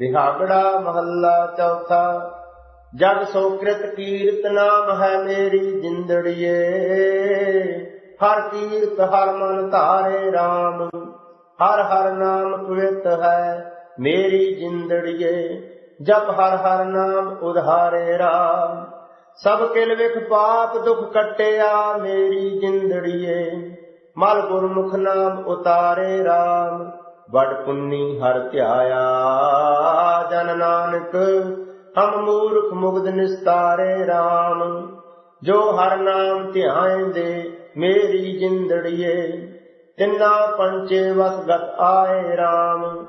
ਵਿਹਾਗੜਾ ਮਹੱਲਾ ਚੌਥਾ। ਜਗ ਸੋ ਕੀਰਤ ਨਾਮ ਹੈ ਮੇਰੀ ਜਿੰਦੜੀਏ। ਹਰ ਕੀਰਤ ਹਰ ਮਨ ਧਾਰੇ RAM ਹਰ ਹਰ ਨਾਮ ਪਵਿੱਤ ਹੈ ਮੇਰੀ ਜਿੰਦੜੀਏ। ਜਪ ਹਰ ਹਰ ਨਾਮ ਉਧਾਰੇ RAM ਸਭ ਕਿਲ ਵਿਖ ਪਾਪ ਦੁਖ ਕਟਿਆ ਮੇਰੀ ਜਿੰਦੜੀਏ। ਮਲ ਗੁਰਮੁਖ ਨਾਮ ਉਤਾਰੇ RAM ਵਡ ਪੁੰਨੀ ਹਰ ਧਿਆਇਆ। ਜਨ ਨਾਨਕ, ਹਮ ਮੂਰਖ ਮੁਗਦ ਨਿਸਤਾਰੇ RAM ਜੋ ਹਰ ਨਾਮ ਧਿਆਇਂਦੇ ਮੇਰੀ ਜਿੰਦੜੀਏ। ਤਿੰਨਾ ਪੰਚੇ ਵਸਗਤ ਆਏ RAM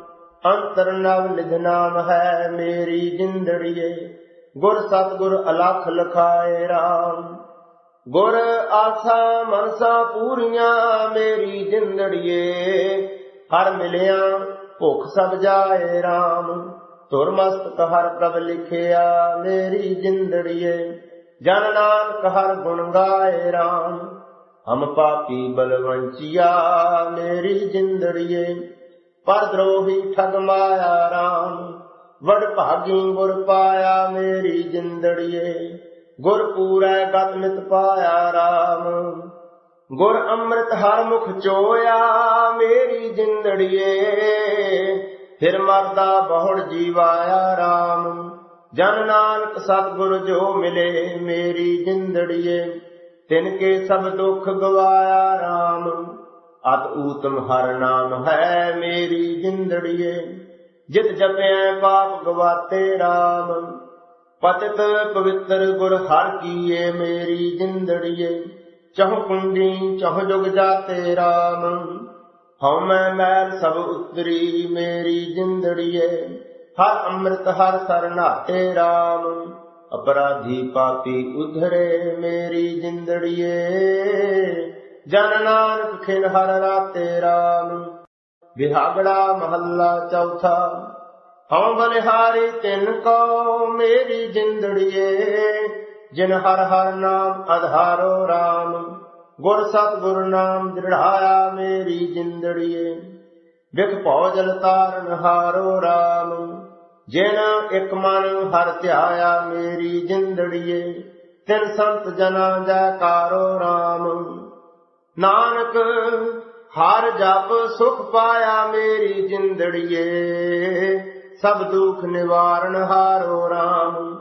ਅੰਤਰ ਨਵ ਨਿਧ ਨਾਮ ਹੈ ਮੇਰੀ ਜਿੰਦੜੀਏ। ਗੁਰ ਸਤਗੁਰ ਅਲਖ ਲਖਾਏ RAM ਗੁਰ ਆਸਾ ਮਨਸਾ ਪੂਰੀਆਂ, ਮੇਰੀ ਜਿੰਦੜੀਏ। ਹਰ ਮਿਲਿਆ, ਭੁਖ ਸਭ ਜਾਏ RAM ਤੁਰ ਮਸਤਕ ਹਰ ਪ੍ਰਭ ਲਿਖਿਆ, ਮੇਰੀ ਜਿੰਦੜੀਏ, ਜਨ ਨਾਨਕ ਹਰ ਗੁਣ ਗਾਏ RAM ਹਮ ਪਾਪੀ ਬਲਵੰਚਿਆ, ਮੇਰੀ ਜਿੰਦੜੀਏ, ਪਰ ਦਰੋਹੀ ਠਗ ਮਾਇਆ RAM ਵਡ ਭਾਗੀ ਗੁਰ ਪਾਇਆ, ਮੇਰੀ ਜਿੰਦੜੀਏ, ਗੁਰ ਪੂਰੈ ਗਤ ਮਿਤ ਪਾਇਆ RAM ਗੁਰ ਅੰਮ੍ਰਿਤ ਹਰ ਮੁਖ ਚੋਇਆ, ਮੇਰੀ ਜਿੰਦੜੀਏ। ਫਿਰ ਮਰਦਾ ਬਹੁੜ ਜੀਵਾਇਆ RAM ਜਨ ਨਾਨਕ ਸਤਿਗੁਰ ਜੋ ਮਿਲੇ, ਮੇਰੀ ਜਿੰਦੜੀਏ। ਤਿਨ ਕੇ ਸਭ ਦੁੱਖ ਗਵਾਇਆ RAM ਅਤ ਊਤਮ ਹਰ ਨਾਮ ਹੈ, ਮੇਰੀ ਜਿੰਦੜੀਏ। ਜਿਤ ਜਪਿਆ ਪਾਪ ਗਵਾਤੇ RAM ਪਤਿਤ ਪਵਿੱਤਰ ਗੁਰ ਹਰ ਕੀਏ, ਮੇਰੀ ਜਿੰਦੜੀਏ। ਚਹੁ ਕੁੰਡੀ, ਚਹੁ ਜੁਗ ਜਾਤੇ RAM ਹਉ ਮੈਂ ਮੈਲ ਸਭ ਉਤਰੀ, ਮੇਰੀ ਜਿੰਦੜੀਏ। ਹਰ ਅੰਮ੍ਰਿਤ, ਹਰ ਸਰਨਾਤੇ RAM ਅਪਰਾਧੀ ਪਾਪੀ ਉਧਰੇ, ਮੇਰੀ ਜਿੰਦੜੀਏ। ਜਨ ਨਾਨਕ ਖਿਨ ਹਰ ਰਾਤੇ RAM ਵਿਹਾਗੜਾ ਮਹੱਲਾ ਚੌਥਾ। ਹਉ ਬਲਿਹਾਰੀ ਤਿੰਨ ਕੋ ਮੇਰੀ ਜਿੰਦੜੀਏ। ਜਿਨ ਹਰ ਹਰ ਨਾਮ ਅਧਾਰੋ RAM ਗੁਰ ਸਤਿਗੁਰ ਨਾਮ ਦ੍ਰਿੜਾਇਆ ਮੇਰੀ ਜਿੰਦੜੀਏ। ਵਿਖ ਭਉ ਜਲ ਤਾਰਨ ਹਾਰੋ RAM ਜਿਨ ਇਕ ਮਨ ਹਰ ਧਿਆਇਆ ਮੇਰੀ ਜਿੰਦੜੀਏ। ਤਿਨ ਸੰਤ ਜਨਾ ਜੈਕਾਰੋ RAM ਨਾਨਕ ਹਰ ਜਪ ਸੁਖ ਪਾਇਆ ਮੇਰੀ ਜਿੰਦੜੀਏ। ਸਭ ਦੁਖ ਨਿਵਾਰਨ ਹਾਰੋ RAM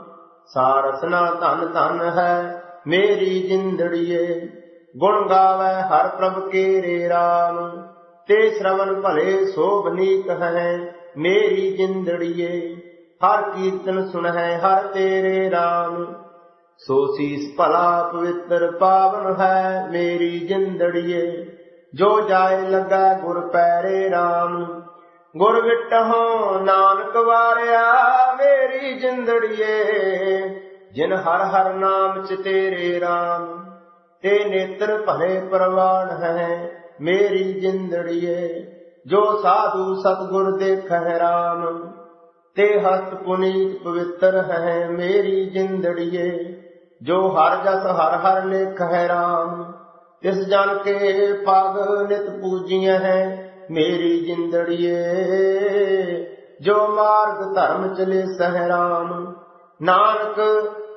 ਸਾਰਸਨਾ ਧਨ ਧਨ ਹੈ, ਮੇਰੀ ਜਿੰਦੜੀਏ। ਗੁਣ ਗਾਵੇ ਹਰ ਪ੍ਰਭ ਕੇਰੇ RAM ਤੇ ਸ਼ਰਵਨ ਭਲੇ ਸੋਭਨੀਕ ਹੈ, ਮੇਰੀ ਜਿੰਦੜੀਏ। ਹਰ ਕੀਰਤਨ ਸੁਣਹਿ ਹਰ ਤੇਰੇ ਰਾਮ। ਸੋ ਸੀਸ ਭਲਾ ਪਵਿੱਤਰ ਪਾਵਨ ਹੈ, ਮੇਰੀ ਜਿੰਦੜੀਏ। ਜੋ ਜਾਏ ਲੱਗਾ ਗੁਰ ਪੈਰੇ RAM ਗੁਰ ਵਿਟਹੁ ਨਾਨਕ ਵਾਰਿਆ ਜਿੰਦੜੀਏ, ਜਿਨ ਹਰ ਹਰ ਨਾਮ ਚ ਤੇਰੇ RAM ਤੇ ਨੇਤਰ ਭਲੇ ਪ੍ਰਵਾਨ ਹੈ ਮੇਰੀ ਜਿੰਦੜੀਏ। ਜੋ ਸਾਧੂ ਸਤਗੁਰ ਦੇਖਹਿ RAM ਤੇ ਹਸਤ ਪੁਨੀਤ ਪਵਿੱਤਰ ਹੈ ਮੇਰੀ ਜਿੰਦੜੀਏ। ਜੋ ਹਰ ਜਸ ਹਰ ਹਰ ਲੇਖ ਹੈ RAM ਇਸ ਜਨ ਕੇ ਪਗ ਨਿਤ ਪੂਜੀਆਂ ਹੈ ਮੇਰੀ ਜਿੰਦੜੀਏ। ਜੋ ਮਾਰਗ ਧਰਮ ਚਲੇ ਸਹਿਰਾਮ, ਨਾਨਕ,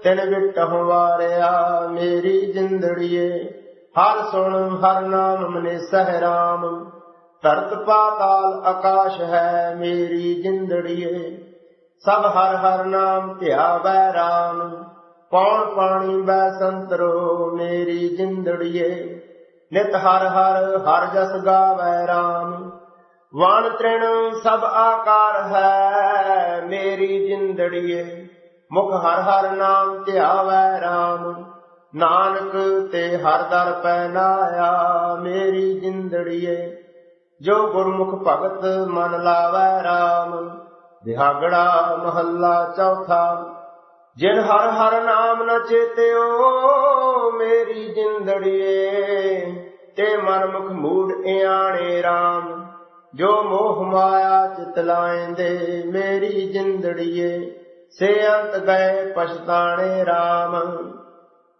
ਤਿਨ ਵਿਟਹੁ ਵਾਰਿਆ ਮੇਰੀ ਜਿੰਦੜੀਏ, ਹਰ ਸੁਣ, ਹਰ ਨਾਮ ਮਨੇ ਸਹਿ RAM ਧਰਤ ਪਾਤਾਲ ਆਕਾਸ਼ ਹੈ ਮੇਰੀ ਜਿੰਦੜੀਏ, ਸਭ ਹਰ ਹਰ ਨਾਮ ਧਿਆਵੈ ਰਾਮ। ਪੌਣ ਪਾਣੀ ਬੈ ਸੰਤਰੋ ਮੇਰੀ ਜਿੰਦੜੀਏ, ਨਿਤ ਹਰ ਹਰ ਹਰ ਜਸ ਗਾਵੈ RAM ਵਣ ਤ੍ਰਿਣ ਸਭ ਆਕਾਰ ਹੈ, ਮੇਰੀ ਜਿੰਦੜੀਏ, ਮੁਖ ਹਰ ਹਰ ਨਾਮ ਧਿਆਵੈ RAM ਨਾਨਕ ਤੇ ਹਰ ਦਰ ਪੈ ਮੇਰੀ ਜਿੰਦੜੀਏ, ਜੋ ਗੁਰਮੁਖ ਭਗਤ ਮਨ ਲਾਵੈ RAM ਵਿਹਾਗੜਾ ਮਹੱਲਾ ਚੌਥਾ, ਜਿਨ ਹਰ ਹਰ ਨਾਮ ਨ ਚੇਤਿਓ, ਮੇਰੀ ਜਿੰਦੜੀਏ, ਤੇ ਮਨ ਮੁਖ ਮੂੜ ਇਆਣੇ RAM ਜੋ ਮੋਹ ਮਾਇਆ ਚਿਤ ਲਾਇਂਦੇ, ਮੇਰੀ ਜਿੰਦੜੀਏ, ਸੇ ਅੰਤ ਗਏ ਪਛਤਾਣੇ RAM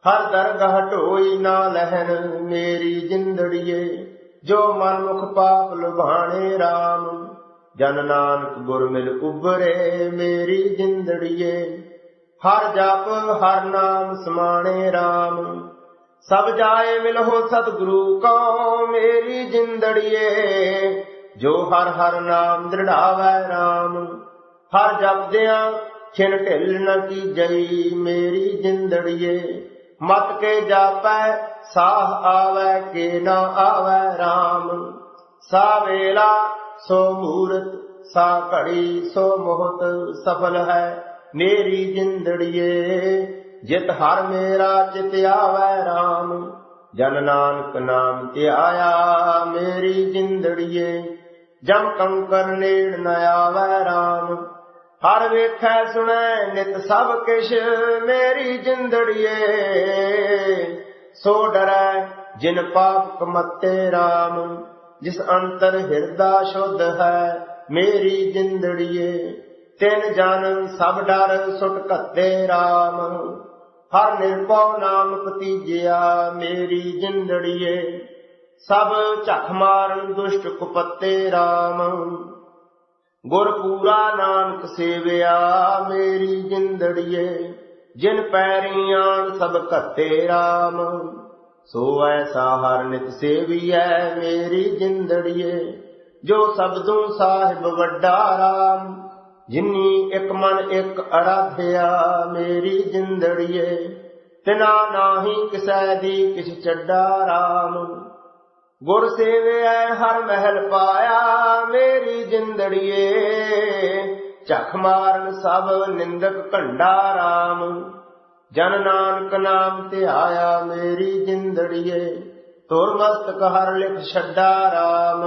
ਹਰ ਦਰਗਾਹ ਢੋਈ ਨਾ ਲਹਿਨ ਮੇਰੀ ਜਿੰਦੜੀਏ, ਜੋ ਮਨ ਮੁਖ ਪਾਪ ਲੁਭਾਣੇ RAM ਜਨ ਨਾਨਕ ਗੁਰ ਮਿਲ ਉਬਰੇ ਮੇਰੀ ਜਿੰਦੜੀਏ, ਹਰ ਜਪ, ਹਰ ਨਾਮ ਸਮਾਣੇ RAM ਸਭ ਜਾਏ ਮਿਲਹੁ ਸਤਿਗੁਰੂ ਕੋ ਮੇਰੀ ਜਿੰਦੜੀਏ ਜੋ ਹਰ ਹਰ ਨਾਮ ਦ੍ਰਿੜਾਵੈ RAM ਹਰ ਜਪਦਿਆਂ ਛਿਨ ਢਿੱਲ ਨ ਕੀਜਈ ਮੇਰੀ ਜਿੰਦੜੀਏ। ਮਤ ਕੇ ਜਾਪੈ, ਸਾਹ ਆਵੈ ਕੇ ਨਾ ਆਵੈ RAM ਸਾ ਵੇਲਾ, ਸੋ ਮੂਰਤ, ਸਾ ਘੜੀ, ਸੋ ਮੋਹਤ ਸਫਲ ਹੈ ਮੇਰੀ ਜਿੰਦੜੀਏ। ਜਿਤ ਹਰ ਮੇਰਾ ਚਿਤ ਆਵੈ RAM ਜਨ ਨਾਨਕ ਨਾਮ ਧਿਆਇਆ ਮੇਰੀ ਜਿੰਦੜੀਏ। ਜਮ ਕੰਕਰ ਨੇੜ ਨ ਆਵੈ ਰਾਮ। ਹਰ ਵੇਖੈ ਸੁਣੈ ਨਿਤ ਸਭ ਕਿਛ ਮੇਰੀ ਜਿੰਦੜੀਏ। ਸੋ ਡਰੈ ਜਿਨ ਪਾਪ ਕਮਤੇ RAM ਜਿਸ ਅੰਤਰ ਹਿਰਦਾ ਸ਼ੁੱਧ ਹੈ ਮੇਰੀ ਜਿੰਦੜੀਏ। ਤਿਨ ਜਨ ਸਭ ਡਰ ਸੁਟ ਘੱਤੇ RAM ਹਰ ਨਿਰਭਉ ਨਾਮ ਪਤੀਜਿਆ ਮੇਰੀ ਜਿੰਦੜੀਏ। ਸਭ ਝਖ ਮਾਰਨ ਦੁਸ਼ਟ ਕੁਪੱਤੇ RAM ਗੁਰ ਪੂਰਾ ਨਾਨਕ ਸੇਵਿਆ ਮੇਰੀ ਜਿੰਦੜੀਏ, ਜਿਨ ਪੈਰੀ ਆਣ ਸਭ ਘੱਤੇ RAM ਸੋ ਐਸਾ ਹਰ ਨਿਤ ਸੇਵੀਐ ਮੇਰੀ ਜਿੰਦੜੀਏ, ਜੋ ਸਬਦੋਂ ਸਾਹਿਬ ਵੱਡਾ RAM ਜਿਨੀ ਇੱਕ ਮਨ ਇੱਕ ਅਰਾਧਿਆ ਮੇਰੀ ਜਿੰਦੜੀਏ, ਤਿਨਾ ਨਾਹੀ ਕਿਸੈ ਦੀ ਕਿਛ ਚੱਡਾ RAM ਗੁਰ ਸੇਵਿਐ ਹਰ ਮਹਿਲ ਪਾਇਆ, ਮੇਰੀ ਜਿੰਦੜੀਏ। ਝਖ ਮਾਰਨ ਸਭ ਨਿੰਦਕ ਘੰਡਾ RAM ਜਨ ਨਾਨਕ ਨਾਮ ਤੇ ਧਿਆਇਆ ਮੇਰੀ ਜਿੰਦੜੀਏ। ਤੁਰ ਮਸਤਕ ਹਰ ਲਿਖ ਛੱਡਾ RAM